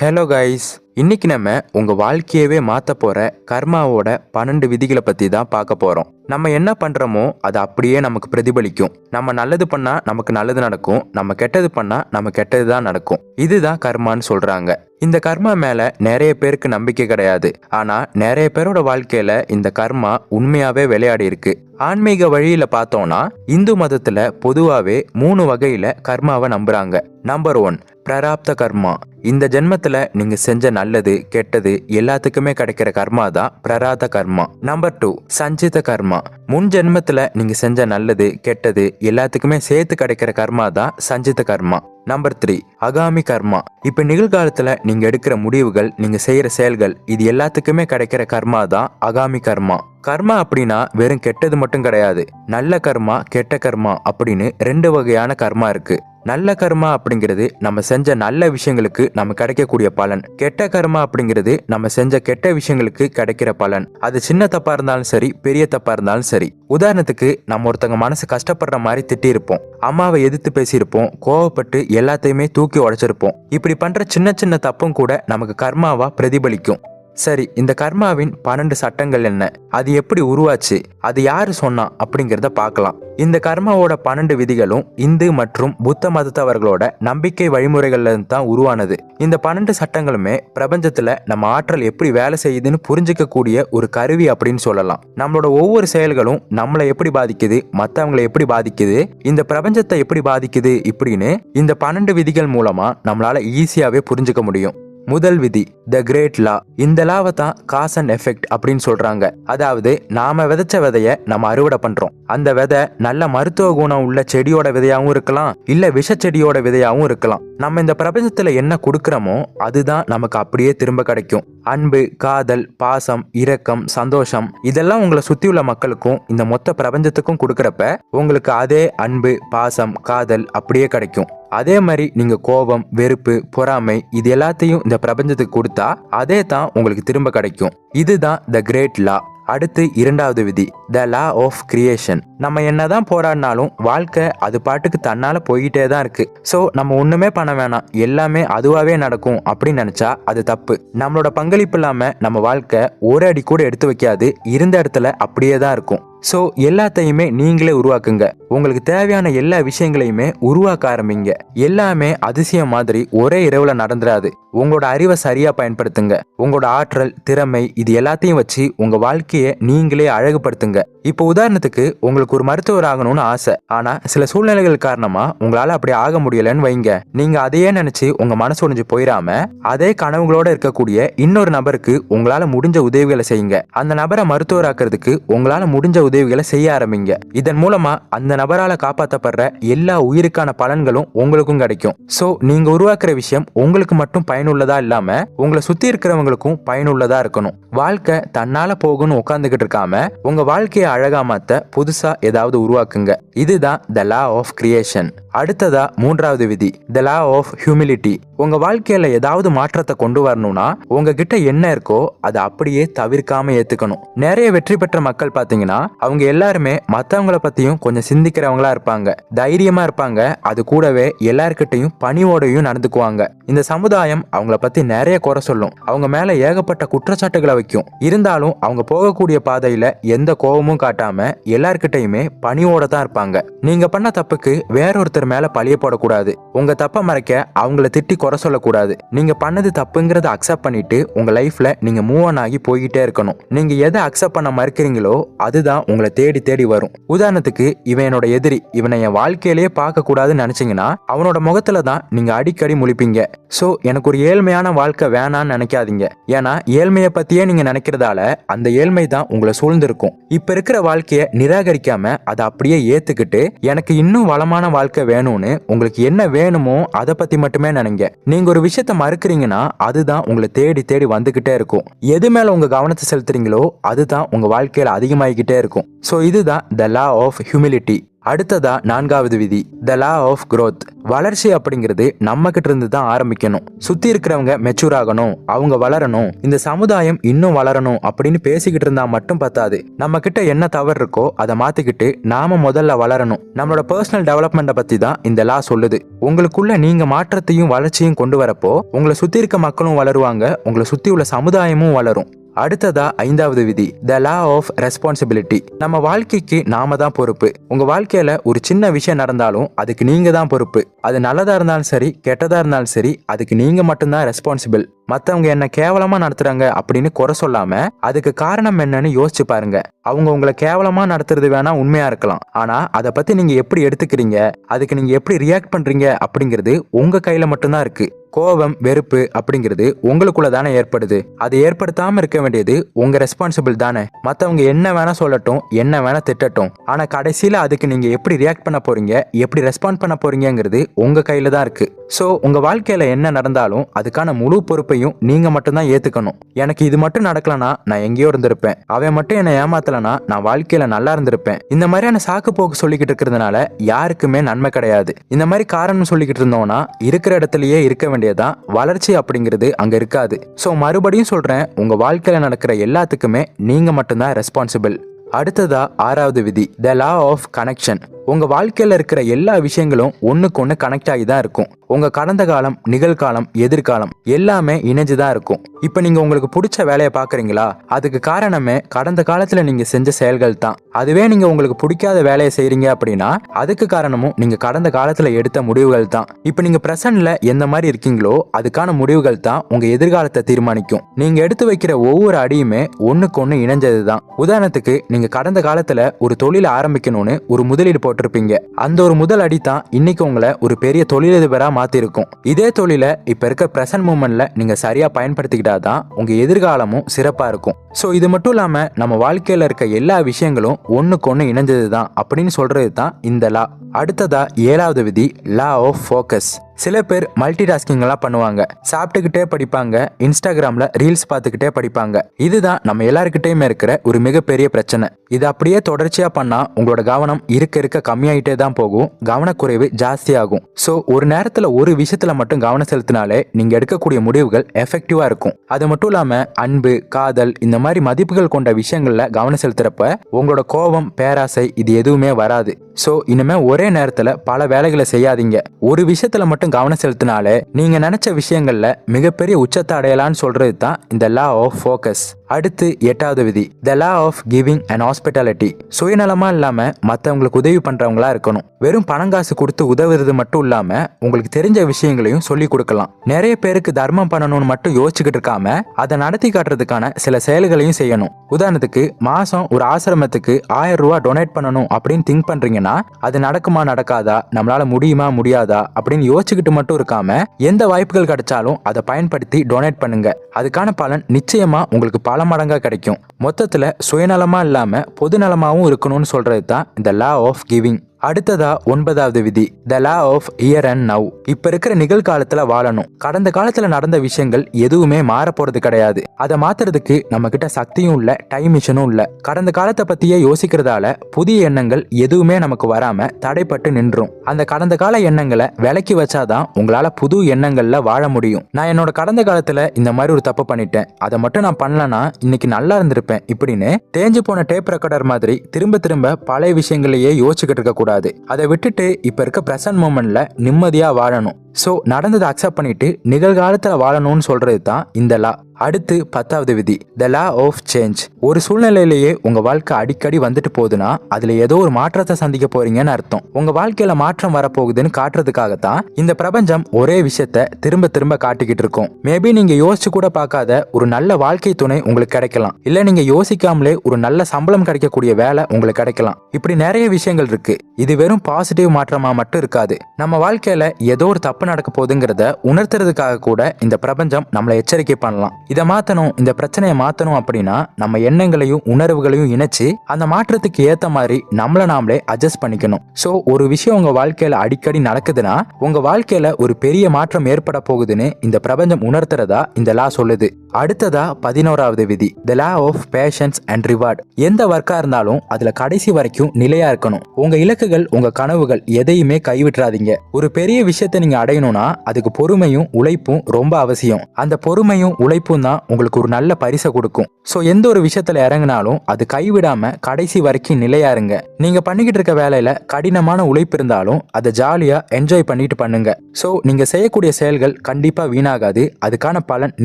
Hello guys இன்னைக்கு நம்ம உங்க வாழ்க்கையவே மாத்த போற கர்மாவோட பன்னெண்டு விதிகளை பத்தி தான் பார்க்க போறோம். நம்ம என்ன பண்றோமோ அது அப்படியே நமக்கு பிரதிபலிக்கும். நம்ம நல்லது பண்ணா நமக்கு நல்லது நடக்கும். நம்ம கெட்டது பண்ணா நம்ம கெட்டது தான் நடக்கும். இதுதான் கர்மான்னு சொல்றாங்க. இந்த கர்மா மேல நிறைய பேருக்கு நம்பிக்கை கிடையாது. ஆனா நிறைய பேரோட வாழ்க்கையில இந்த கர்மா உண்மையாவே விளையாடி இருக்கு. ஆன்மீக வழியில பார்த்தோம்னா இந்து மதத்துல பொதுவாவே மூணு வகையில கர்மாவை நம்புறாங்க. நம்பர் ஒன் பிராராப்த கர்மா. இந்த ஜென்மத்துல நீங்க செஞ்ச நல்லது கெட்டது எல்லாத்துக்குமே கிடைக்கிற கர்மா தான் பிராராத கர்மா. நம்பர் டூ சஞ்சித கர்மா. முன் ஜென்மத்துல நீங்க செஞ்ச நல்லது கெட்டது எல்லாத்துக்குமே சேர்த்து கிடைக்கிற கர்மா தான் சஞ்சித கர்மா. நம்பர் த்ரீ அகாமி கர்மா இப்ப நிகழ்காலத்துல நீங்க எடுக்கிற முடிவுகள் நீங்க செய்யற செயல்கள் இது எல்லாத்துக்குமே கிடைக்கிற கர்மா தான் அகாமி கர்மா கர்மா அப்படின்னா வெறும் கெட்டது மட்டும் கிடையாது. நல்ல கர்மா கெட்ட கர்மா அப்படின்னு ரெண்டு வகையான கர்மா இருக்கு. நல்ல கர்மா அப்படிங்கிறது நம்ம செஞ்ச நல்ல விஷயங்களுக்கு நம்ம கிடைக்கக்கூடிய பலன். கெட்ட கர்மா அப்படிங்கிறது நம்ம செஞ்ச கெட்ட விஷயங்களுக்கு கிடைக்கிற பலன். அது சின்ன தப்பா இருந்தாலும் சரி பெரிய தப்பா இருந்தாலும் சரி. உதாரணத்துக்கு நம்ம ஒருத்தங்க மனசு கஷ்டப்படுற மாதிரி திட்டியிருப்போம். அம்மாவை எதிர்த்து பேசியிருப்போம். கோவப்பட்டு எல்லாத்தையுமே தூக்கி உடைச்சிருப்போம். இப்படி பண்ற சின்ன சின்ன தப்பும் கூட நமக்கு கர்மாவா பிரதிபலிக்கும். சரி இந்த கர்மாவின் பன்னெண்டு சட்டங்கள் என்ன? அது எப்படி உருவாச்சு? அது யாரு சொன்னா? அப்படிங்கிறத பார்க்கலாம். இந்த கர்மாவோட பன்னெண்டு விதிகளும் இந்து மற்றும் புத்த மதத்தவர்களோட நம்பிக்கை வழிமுறைகள்ல இருந்து தான் உருவானது. இந்த பன்னெண்டு சட்டங்களுமே பிரபஞ்சத்துல நம்ம ஆற்றல் எப்படி வேலை செய்யுதுன்னு புரிஞ்சிக்கக்கூடிய ஒரு கருவி அப்படின்னு சொல்லலாம். நம்மளோட ஒவ்வொரு செயல்களும் நம்மளை எப்படி பாதிக்குது? மற்றவங்களை எப்படி பாதிக்குது? இந்த பிரபஞ்சத்தை எப்படி பாதிக்குது? இப்படின்னு இந்த பன்னெண்டு விதிகள் மூலமா நம்மளால ஈஸியாவே புரிஞ்சுக்க முடியும். முதல் விதி த கிரேட் லா இந்த லாவை தான் காஸ் அண்ட் எஃபெக்ட் அப்படின்னு சொல்றாங்க. அதாவது நாம விதைச்ச விதைய நம்ம அறுவடை பண்றோம். அந்த விதை நல்ல மருத்துவ குணம் உள்ள செடியோட விதையாவும் இருக்கலாம் இல்ல விஷ செடியோட விதையாவும் இருக்கலாம். நம்ம இந்த பிரபஞ்சத்துல என்ன கொடுக்கறோமோ அதுதான் நமக்கு அப்படியே திரும்ப கிடைக்கும். அன்பு காதல் பாசம் இரக்கம் சந்தோஷம் இதெல்லாம் உங்களை சுத்தி உள்ள மக்களுக்கும் இந்த மொத்த பிரபஞ்சத்துக்கும் கொடுக்குறப்ப உங்களுக்கு அதே அன்பு பாசம் காதல் அப்படியே கிடைக்கும். அதே மாதிரி நீங்க கோபம் வெறுப்பு பொறாமை இது எல்லாத்தையும் இந்த பிரபஞ்சத்துக்கு கொடுத்தா அதே தான் உங்களுக்கு திரும்ப கிடைக்கும். இதுதான் த கிரேட் லா அடுத்து இரண்டாவது விதி த லா ஆஃப் கிரியேஷன் நம்ம என்னதான் போராடினாலும் வாழ்க்கை அது பாட்டுக்கு தன்னால போய்கிட்டே தான் இருக்கு. ஸோ நம்ம ஒண்ணுமே பண்ண வேணாம். எல்லாமே அதுவாகவே நடக்கும் அப்படின்னு நினைச்சா அது தப்பு. நம்மளோட பங்களிப்பு இல்லாம நம்ம வாழ்க்கை ஒரு அடி கூட எடுத்து வைக்காது. இருந்த இடத்துல அப்படியே தான் இருக்கும். ஸோ எல்லாத்தையுமே நீங்களே உருவாக்குங்க. உங்களுக்கு தேவையான எல்லா விஷயங்களையுமே உருவாக்க ஆரம்பிங்க. எல்லாமே அதிசயம் மாதிரி ஒரே இரவுல நடந்துடாது உங்களோட அறிவை சரியா பயன்படுத்துங்க. உங்களோட ஆற்றல் திறமை இது எல்லாத்தையும் வச்சு உங்க வாழ்க்கையை நீங்களே அழகுபடுத்துங்க. இப்போ உதாரணத்துக்கு உங்களுக்கு ஒரு மருத்துவர் ஆகணும்னு ஆசை. ஆனா சில சூழ்நிலைகள் காரணமா உங்களால அப்படி ஆக முடியலன்னு வைங்க. நீங்க அதையே நினைச்சு உங்க மனசு உடைஞ்சு போயிடாம அதே கனவுகளோட இருக்கக்கூடிய இன்னொரு நபருக்கு உங்களால முடிஞ்ச உதவிகளை செய்யுங்க. அந்த நபரை மருத்துவராக்குறதுக்கு உங்களால முடிஞ்ச உதவிகளை செய்ய ஆரம்பிங்க. இதன் மூலமா அந்த நபரால காப்பாற்றப்படுற எல்லா உயிருக்கான பலன்களும் உங்களுக்கும் கிடைக்கும். சோ நீங்க உருவாக்குற விஷயம் உங்களுக்கு மட்டும் பயனுள்ளதா இல்லாம உங்களை சுத்தி இருக்கிறவங்களுக்கும் பயனுள்ளதா இருக்கணும். வாழ்க்கை தன்னால போகும்னு உட்காந்துக்கிட்டு இருக்காம உங்க வாழ்க்கையை அழகா மாற்ற புதுசா ஏதாவது உருவாக்குங்க. இதுதான் த லா ஆஃப் கிரியேஷன் அடுத்ததா மூன்றாவது விதி த லா ஆஃப் ஹியூமிலிட்டி உங்க வாழ்க்கையில ஏதாவது மாற்றத்தை கொண்டு வரணும்னா உங்ககிட்ட என்ன இருக்கோ அதை அப்படியே தவிர்க்காம ஏத்துக்கணும். நிறைய வெற்றி பெற்ற மக்கள் பாத்தீங்கன்னா அவங்க எல்லாருமே மத்தவங்களை பத்தியும் கொஞ்சம் சிந்திக்கிறவங்களா இருப்பாங்க. தைரியமா இருப்பாங்க. அது கூடவே எல்லார்கிட்டையும் பணிவோடையும் நடந்துக்குவாங்க. இந்த சமுதாயம் அவங்கள பத்தி நிறைய குறை சொல்லும். அவங்க மேல ஏகப்பட்ட குற்றச்சாட்டுகளை வைக்கும். இருந்தாலும் அவங்க போகக்கூடிய பாதையில எந்த கோபமும் காட்டாம எல்லார்கிட்டையுமே பணிவோட தான் இருப்பாங்க. நீங்க பண்ண தப்புக்கு வேறொருத்தர் மேல பழிய போடக்கூடாது. உங்க தப்ப மறைக்க அவங்கள திட்டி குறை சொல்லக்கூடாது. நீங்க பண்ணது தப்புங்கிறத அக்செப்ட் பண்ணிட்டு உங்க லைஃப்ல நீங்க மூவ் ஆன் ஆகி போய்கிட்டே இருக்கணும். நீங்க எதை அக்செப்ட் பண்ண மறுக்கிறீங்களோ அதுதான் உங்களை தேடி தேடி வரும். உதாரணத்துக்கு இவன் என்னோட எதிரி. இவனை என் வாழ்க்கையிலேயே பார்க்க கூடாதுன்னு நினைச்சீங்கன்னா அவனோட முகத்துல தான் நீங்க அடிக்கடி முழிப்பீங்க. சோ எனக்கு ஒரு ஏழ்மையான வாழ்க்கை வேணான்னு நினைக்காதீங்க. ஏன்னா ஏழ்மையை பத்தியே நீங்க நினைக்கிறதால அந்த ஏழ்மை தான் உங்களை சூழ்ந்திருக்கும். இப்ப இருக்கிற வாழ்க்கைய நிராகரிக்காம அதை அப்படியே ஏத்துக்கிட்டு எனக்கு இன்னும் வளமான வாழ்க்கை வேணும்னு உங்களுக்கு என்ன வேணுமோ அதை பத்தி மட்டுமே நினைங்க. நீங்க ஒரு விஷயத்த மறுக்கிறீங்கன்னா அதுதான் உங்களை தேடி தேடி வந்துகிட்டே இருக்கும். எது மேல உங்க கவனத்தை செலுத்துறீங்களோ அதுதான் உங்க வாழ்க்கையில அதிகமாகிக்கிட்டே இருக்கும். ஸோ இதுதான் த லா ஆஃப் ஹியூமிலிட்டி அடுத்ததா நான்காவது விதி த லா ஆஃப் குரோத் வளர்ச்சி அப்படிங்கிறது நம்ம கிட்ட இருந்து தான் ஆரம்பிக்கணும். சுத்தி இருக்கிறவங்க மெச்சூர் ஆகணும் அவங்க வளரணும் இந்த சமுதாயம் இன்னும் வளரணும் அப்படின்னு பேசிக்கிட்டு இருந்தா மட்டும் பத்தாது. நம்ம கிட்ட என்ன தவறு இருக்கோ அதை மாத்திக்கிட்டு நாம முதல்ல வளரணும். நம்மளோட பர்சனல் டெவலப்மெண்ட்டை பத்தி தான் இந்த லா சொல்லுது. உங்களுக்குள்ள நீங்க மாற்றத்தையும் வளர்ச்சியும் கொண்டு வரப்போ உங்களை சுத்தி இருக்க மக்களும் வளருவாங்க உங்களை சுத்தி உள்ள சமுதாயமும் வளரும். அடுத்ததா ஐந்தாவது விதி த லா ஆஃப் ரெஸ்பான்சிபிலிட்டி நம்ம வாழ்க்கைக்கு நாம தான் பொறுப்பு. உங்க வாழ்க்கையில ஒரு சின்ன விஷயம் நடந்தாலும் அதுக்கு நீங்க தான் பொறுப்பு. அது நல்லதா இருந்தாலும் சரி கெட்டதா இருந்தாலும் சரி அதுக்கு நீங்க மட்டும்தான் ரெஸ்பான்சிபிள் மத்தவங்க என்ன கேவலமா நடத்துறாங்க அப்படின்னு குறை சொல்லாம அதுக்கு காரணம் என்னன்னு யோசிச்சு பாருங்க. அவங்க உங்களை கேவலமா நடத்துறது வேணா உண்மையா இருக்கலாம். ஆனா அதை பத்தி நீங்க எப்படி எடுத்துக்கிறீங்க? அதுக்கு நீங்க எப்படி ரியாக்ட் பண்றீங்க? அப்படிங்கிறது உங்க கையில மட்டும்தான் இருக்கு. கோபம் வெறுப்பு அப்படிங்கிறது உங்களுக்குள்ள தானே ஏற்படுது. அது ஏற்படுத்தாம இருக்க வேண்டியது உங்க ரெஸ்பான்சிபிள் தானே. மத்தவங்க என்ன வேணா சொல்லட்டும் என்ன வேணா திட்டட்டும். ஆனா கடைசியில அதுக்கு நீங்க எப்படி ரியாக்ட் பண்ண போறீங்க? எப்படி ரெஸ்பாண்ட் பண்ண போறீங்கிறது உங்க கையில தான் இருக்கு. ஸோ உங்கள் வாழ்க்கையில் என்ன நடந்தாலும் அதுக்கான முழு பொறுப்பையும் நீங்கள் மட்டும்தான் ஏற்றுக்கணும் எனக்கு இது மட்டும் நடக்கலனா நான் எங்கேயோ இருந்திருப்பேன். அவன் மட்டும் என்னை ஏமாத்தலனா நான் வாழ்க்கையில் நல்லா இருந்திருப்பேன். இந்த மாதிரியான சாக்கு போக்கு சொல்லிக்கிட்டு இருக்கிறதுனால யாருக்குமே நன்மை கிடையாது. இந்த மாதிரி காரணம் சொல்லிக்கிட்டு இருந்தோம்னா இருக்கிற இடத்துலயே இருக்க வேண்டியதான் வளர்ச்சி அப்படிங்கிறது அங்கே இருக்காது. ஸோ மறுபடியும் சொல்கிறேன் உங்கள் வாழ்க்கையில் நடக்கிற எல்லாத்துக்குமே நீங்கள் மட்டும்தான் ரெஸ்பான்சிபிள் அடுத்ததா ஆறாவது விதி த லா ஆஃப் கனெக்ஷன் உங்க வாழ்க்கையில இருக்கிற எல்லா விஷயங்களும் ஒன்றுக்கு ஒன்று கனெக்ட் ஆகி தான் இருக்கும். உங்க கடந்த காலம் நிகழ்காலம் எதிர்காலம் எல்லாமே இணைஞ்சு தான் இருக்கும். இப்போ நீங்க உங்களுக்கு பிடிச்ச வேலையை பாக்குறீங்களா அதுக்கு காரணமே கடந்த காலத்துல நீங்க செஞ்ச செயல்கள் தான். அதுவே நீங்க உங்களுக்கு பிடிக்காத வேலையை செய்றீங்க அப்படின்னா அதுக்கு காரணமும் நீங்க கடந்த காலத்துல எடுத்த முடிவுகள் தான். இப்போ நீங்க பிரசன்ட்ல எந்த மாதிரி இருக்கீங்களோ அதுக்கான முடிவுகள் தான் உங்க எதிர்காலத்தை தீர்மானிக்கும். நீங்க எடுத்து வைக்கிற ஒவ்வொரு அடியுமே ஒன்றுக்கு ஒன்று இணைஞ்சது தான். உதாரணத்துக்கு நீங்க கடந்த காலத்துல ஒரு தொழில் ஆரம்பிக்கணும்னு ஒரு முதலீடு போட்டிருப்பீங்க. அந்த ஒரு முதல் அடி தான் இன்னைக்கு உங்களை ஒரு பெரிய தொழிலதிபரா மாத்திருக்கும். இதே தொழிலை இப்ப இருக்க பிரசன்ட் மூமெண்ட்ல நீங்க சரியா பயன்படுத்திக்கிட்டாதான் உங்க எதிர்காலமும் சிறப்பா இருக்கும். ஸோ இது மட்டும் இல்லாம நம்ம வாழ்க்கையில இருக்க எல்லா விஷயங்களும் ஒண்ணுக்கு ஒண்ணு இணைஞ்சது தான் அப்படின்னு சொல்கிறது தான் இந்த லா அடுத்ததா ஏழாவது விதி லா ஆஃப் ஃபோக்கஸ் சில பேர் மல்டி டாஸ்கிங்லாம் பண்ணுவாங்க. சாப்பிட்டுக்கிட்டே படிப்பாங்க. இன்ஸ்டாகிராமில் ரீல்ஸ் பார்த்துக்கிட்டே படிப்பாங்க. இதுதான் நம்ம எல்லாருக்கிட்டேயுமே இருக்கிற ஒரு மிகப்பெரிய பிரச்சனை. இது அப்படியே தொடர்ச்சியாக பண்ணால் உங்களோட கவனம் இருக்க இருக்க கம்மியாயிட்டே தான் போகும். கவனக்குறைவு ஜாஸ்தியாகும். ஸோ ஒரு நேரத்தில் ஒரு விஷயத்தில் மட்டும் கவனம் செலுத்தினாலே நீங்கள் எடுக்கக்கூடிய முடிவுகள் எஃபெக்டிவாக இருக்கும். அது மட்டும் இல்லாமல் அன்பு காதல் இந்த மாதிரி மதிப்புகள் கொண்ட விஷயங்களில் கவனம் செலுத்துறப்ப உங்களோட கோபம் பேராசை இது எதுவுமே வராது. ஸோ இனிமேல் ஒரே நேரத்தில் பல வேலைகளை செய்யாதீங்க. ஒரு விஷயத்தில் மட்டும் கவனம் செலுத்தினாலே நீங்க நினைச்ச விஷயங்கள்ல மிகப்பெரிய உச்சத்தை அடையலாம்னு சொல்றது தான் இந்த லா ஆஃப் ஃபோக்கஸ் அடுத்து எட்டாவது விதி. The law of giving and hospitality சுயநலமா இல்லாம மத்தவங்களுக்கு உதவி பண்றவங்களா இருக்கணும். வெறும் பணம் காசு கொடுத்து உதவுறது மட்டும் இல்லாம உங்களுக்கு தெரிஞ்ச விஷயங்களையும் சொல்லி கொடுக்கலாம். நிறைய பேருக்கு தர்மம் பண்ணணும்னு மட்டும் யோசிச்சுக்கிட்டு இருக்காம அதை நடத்தி காட்டுறதுக்கான சில செயல்களையும் செய்யணும். உதாரணத்துக்கு மாசம் ஒரு ஆசிரமத்துக்கு ஆயிரம் ரூபா டொனேட் பண்ணணும் அப்படின்னு திங்க் பண்றீங்கன்னா அது நடக்குமா நடக்காதா? நம்மளால முடியுமா முடியாதா? அப்படின்னு யோசிச்சுக்கிட்டு மட்டும் இருக்காம எந்த வாய்ப்புகள் கிடைச்சாலும் அதை பயன்படுத்தி டொனேட் பண்ணுங்க. அதுக்கான பலன் நிச்சயமா உங்களுக்கு பல மடங்கா கிடைக்கும். மொத்தத்துல சுயநலமா இல்லாம பொதுநலமாவும் இருக்கணும்னு சொல்றது தான் இந்த லா ஆஃப் கிவிங் அடுத்ததா ஒன்பதாவது விதி the law of here and now இப்ப இருக்கிற நிகழ்காலத்துல வாழணும். கடந்த காலத்துல நடந்த விஷயங்கள் எதுவுமே மாற போறது கிடையாது. அதை மாத்துறதுக்கு நம்ம கிட்ட சக்தியும் இல்ல டைம் மிஷனும் இல்ல. கடந்த காலத்தை பத்தியே யோசிக்கிறதால புதிய எண்ணங்கள் எதுவுமே நமக்கு வராம தடைப்பட்டு நின்றும். அந்த கடந்த கால எண்ணங்களை விலக்கி வச்சாதான் உங்களால புது எண்ணங்கள்ல வாழ முடியும். நான் என்னோட கடந்த காலத்துல இந்த மாதிரி ஒரு தப்பு பண்ணிட்டேன். அதை மட்டும் நான் பண்ணலன்னா இன்னைக்கு நல்லா இருந்திருப்பேன். இப்படின்னு தேஞ்சு போன டேப் ரெக்கார்டர் மாதிரி திரும்ப திரும்ப பழைய விஷயங்களையே யோசிச்சுக்கிட்டு இருக்க கூடாது அதை விட்டுட்டு இப்ப இருக்க பிரசன்ட் மூமெண்ட்ல நிம்மதியா வாழணும். ஸோ நடந்ததை அக்செப்ட் பண்ணிட்டு நிகழ்காலத்துல வாழணும்னு சொல்றது தான் இந்த லா அடுத்து பத்தாவது விதி த லா ஆஃப் சேஞ்ச் ஒரு சூழ்நிலையிலேயே உங்க வாழ்க்கை அடிக்கடி வந்துட்டு போகுதுன்னா அதுல ஏதோ ஒரு மாற்றத்தை சந்திக்க போறீங்கன்னு அர்த்தம். உங்க வாழ்க்கையில மாற்றம் வரப்போகுதுன்னு காட்டுறதுக்காகத்தான் இந்த பிரபஞ்சம் ஒரே விஷயத்த திரும்ப திரும்ப காட்டிக்கிட்டு இருக்கும். மேபி நீங்க யோசிச்சு கூட பார்க்காத ஒரு நல்ல வாழ்க்கை துணை உங்களுக்கு கிடைக்கலாம். இல்ல நீங்க யோசிக்காமலே ஒரு நல்ல சம்பளம் கிடைக்கக்கூடிய வேலை உங்களுக்கு கிடைக்கலாம். இப்படி நிறைய விஷயங்கள் இருக்கு. இது வெறும் பாசிட்டிவ் மாற்றமா மட்டும் இருக்காது. நம்ம வாழ்க்கையில ஏதோ ஒரு தப்பு நடக்க போகுதுங்கிறத உணர்த்துறதுக்காக கூட இந்த பிரபஞ்சம் நம்மளை எச்சரிக்கை பண்ணலாம். இதை மாற்றணும் இந்த பிரச்சனையை மாற்றணும் அப்படின்னா நம்ம எண்ணங்களையும் உணர்வுகளையும் இணைச்சு அந்த மாற்றத்துக்கு ஏற்ற மாதிரி நம்மளை நாமளே அட்ஜஸ்ட் பண்ணிக்கணும். ஸோ ஒரு விஷயம் உங்கள் வாழ்க்கையில் அடிக்கடி நடக்குதுன்னா உங்கள் வாழ்க்கையில் ஒரு பெரிய மாற்றம் ஏற்பட போகுதுன்னு இந்த பிரபஞ்சம் உணர்த்துறதா இந்த லா சொல்லுது. அடுத்ததா பதினோராவது விதி the law of patience and reward எந்த ஒர்க்காக இருந்தாலும் அதில் கடைசி வரைக்கும் நிலையாக இருக்கணும். உங்கள் இலக்குகள் உங்கள் கனவுகள் எதையுமே கைவிட்டுறாதீங்க. ஒரு பெரிய விஷயத்தை நீங்கள் அடையணும்னா அதுக்கு பொறுமையும் உழைப்பும் ரொம்ப அவசியம். அந்த பொறுமையும் உழைப்பும் தான் உங்களுக்கு ஒரு நல்ல பரிசை கொடுக்கும். ஸோ எந்த ஒரு விஷயத்தில் இறங்கினாலும் அது கைவிடாம கடைசி வரைக்கும் நிலையா இருங்க. நீங்க பண்ணிக்கிட்டு இருக்க வேலையில கடினமான உழைப்பு இருந்தாலும் அதை ஜாலியா என்ஜாய் பண்ணிட்டு பண்ணுங்க. ஸோ நீங்க செய்யக்கூடிய செயல்கள் கண்டிப்பா வீணாகாது. அதுக்கான பலன்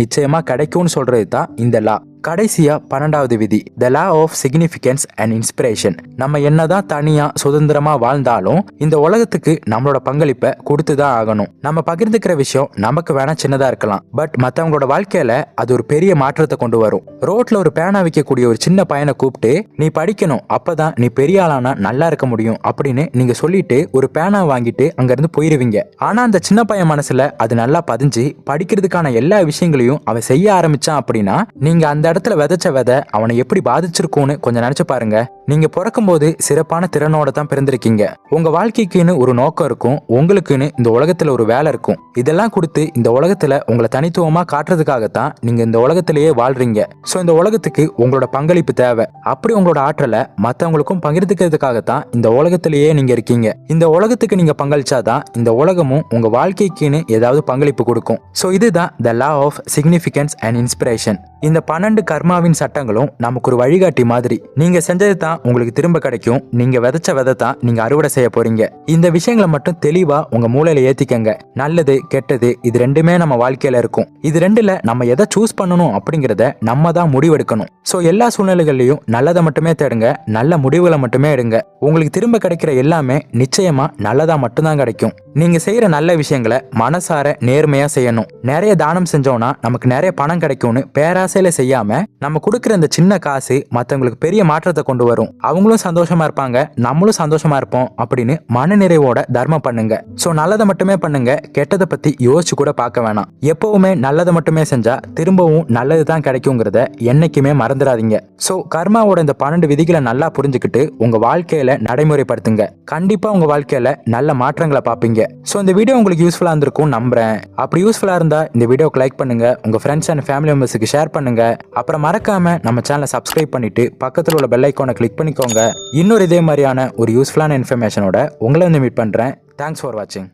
நிச்சயமா கிடைக்கும்னு சொல்றது தான் இந்த லா கடைசியா பன்னெண்டாவது விதி. The law of significance and inspiration நம்ம என்னதான் தனியா சுதந்திரமா வாழ்ந்தாலும் இந்த உலகத்துக்கு நம்மளோட பங்களிப்பை கொடுத்து தான் ஆகணும். நம்ம பகிர்ந்துக்கிற விஷயம் நமக்கு வேணா சின்னதா இருக்கலாம். பட் மத்தவங்களோட வாழ்க்கையில அது ஒரு பெரிய மாற்றத்தை கொண்டு வரும். ரோட்ல ஒரு பேனா விற்கக்கூடிய ஒரு சின்ன பையனை கூப்பிட்டு நீ படிக்கணும் அப்பதான் நீ பெரிய ஆளானா நல்லா இருக்க முடியும் அப்படின்னு நீங்க சொல்லிட்டு ஒரு பேனா வாங்கிட்டு அங்கிருந்து போயிருவீங்க. ஆனா அந்த சின்ன பையன் மனசுல அது நல்லா பதிஞ்சு படிக்கிறதுக்கான எல்லா விஷயங்களையும் அவன் செய்ய ஆரம்பிச்சான் அப்படின்னா நீங்க அந்த இடத்துல விதைச்ச விதை அவனை எப்படி பாதிச்சிருக்கும்னு கொஞ்சம் நினைச்சு பாருங்க. நீங்க பிறக்கும்போது சிறப்பான திறனோட தான் பிறந்திருக்கீங்க. உங்க வாழ்க்கைக்குன்னு ஒரு நோக்கம் இருக்கும் உங்களுக்குன்னு இந்த உலகத்துல ஒரு வேலை இருக்கும். இதெல்லாம் கொடுத்து இந்த உலகத்துல உங்களை தனித்துவமா காட்டுறதுக்காகத்தான் நீங்க இந்த உலகத்திலேயே வாழ்றீங்க. சோ இந்த உலகத்துக்கு உங்களோட பங்களிப்பு தேவை. அப்படி உங்களோட ஆற்றலை மத்தவங்களுக்கும் பகிர்ந்துக்கிறதுக்காகத்தான் இந்த உலகத்திலேயே நீங்க இருக்கீங்க. இந்த உலகத்துக்கு நீங்க பங்களிச்சாதான் இந்த உலகமும் உங்க வாழ்க்கைக்குன்னு ஏதாவது பங்களிப்பு கொடுக்கும். சோ இதுதான் the law of significance and inspiration இந்த பன்னெண்டு கர்மாவின் சட்டங்களும் நமக்கு ஒரு வழிகாட்டி மாதிரி. நீங்க செஞ்சது தான் உங்களுக்கு திரும்ப கிடைக்கும். நீங்க விதைச்ச விதை தான் நீங்க அறுவடை செய்ய போறீங்க. இந்த விஷயங்களை மட்டும் தெளிவா உங்க மூளையில ஏத்திக்கங்க. நல்லது கெட்டது இது ரெண்டுமே நம்ம வாழ்க்கையில இருக்கும். இது ரெண்டுல நம்ம எதை சூஸ் பண்ணணும் அப்படிங்கறத நம்ம தான் முடிவெடுக்கணும். சோ எல்லா சூழ்நிலைகள்லயும் நல்லதை மட்டுமே தேடுங்க. நல்ல முடிவுகளை மட்டுமே எடுங்க. உங்களுக்கு திரும்ப கிடைக்கிற எல்லாமே நிச்சயமா நல்லதா மட்டும்தான் கிடைக்கும். நீங்க செய்யற நல்ல விஷயங்களை மனசார நேர்மையா செய்யணும். நிறைய தானம் செஞ்சோம்னா நமக்கு நிறைய பணம் கிடைக்கும்னு பேராசையில செய்யாம நம்ம கொடுக்குற இந்த சின்ன காசு மற்றவங்களுக்கு பெரிய மாற்றத்தை கொண்டு வரும். அவங்களும் சந்தோஷமா இருப்பாங்க நம்மளும் சந்தோஷமா இருப்போம் அப்படின்னு மன நிறைவோட தர்மம் பண்ணுங்க. ஸோ நல்லதை மட்டுமே பண்ணுங்க கெட்டதை பத்தி யோசிச்சு கூட பார்க்க வேணாம். எப்பவுமே நல்லதை மட்டுமே செஞ்சா திரும்பவும் நல்லது தான் கிடைக்குங்கிறத என்னைக்குமே மறந்துடாதீங்க. ஸோ கர்மாவோட இந்த பன்னெண்டு விதிகளை நல்லா புரிஞ்சுக்கிட்டு உங்க வாழ்க்கையில நடைமுறைப்படுத்துங்க. கண்டிப்பா உங்க வாழ்க்கையில நல்ல மாற்றங்களை பார்ப்பீங்க. ஸோ இந்த வீடியோ உங்களுக்கு யூஸ்ஃபுல்லா இருந்திருக்கும் நம்புறேன். அப்படி யூஸ்ஃபுல்லா இருந்தா இந்த வீடியோக்கு லைக் பண்ணுங்க. உங்க ஃப்ரெண்ட்ஸ் அண்ட் ஃபேமிலி மெம்பர்ஸுக்கு ஷேர் பண்ணுங்க. அப்புறம் மறக்காம நம்ம சேனலை சப்ஸ்கிரைப் பண்ணிட்டு பக்கத்தில் உள்ள பெல் ஐக்கானை கிளிக் பண்ணிக்கோங்க. இன்னொரு இதே மாதிரியான ஒரு யூஸ்ஃபுல்லான இன்ஃபர்மேஷனோட உங்களை வந்து மீட் பண்ணுறேன் தேங்க்ஸ் ஃபார் வாட்சிங்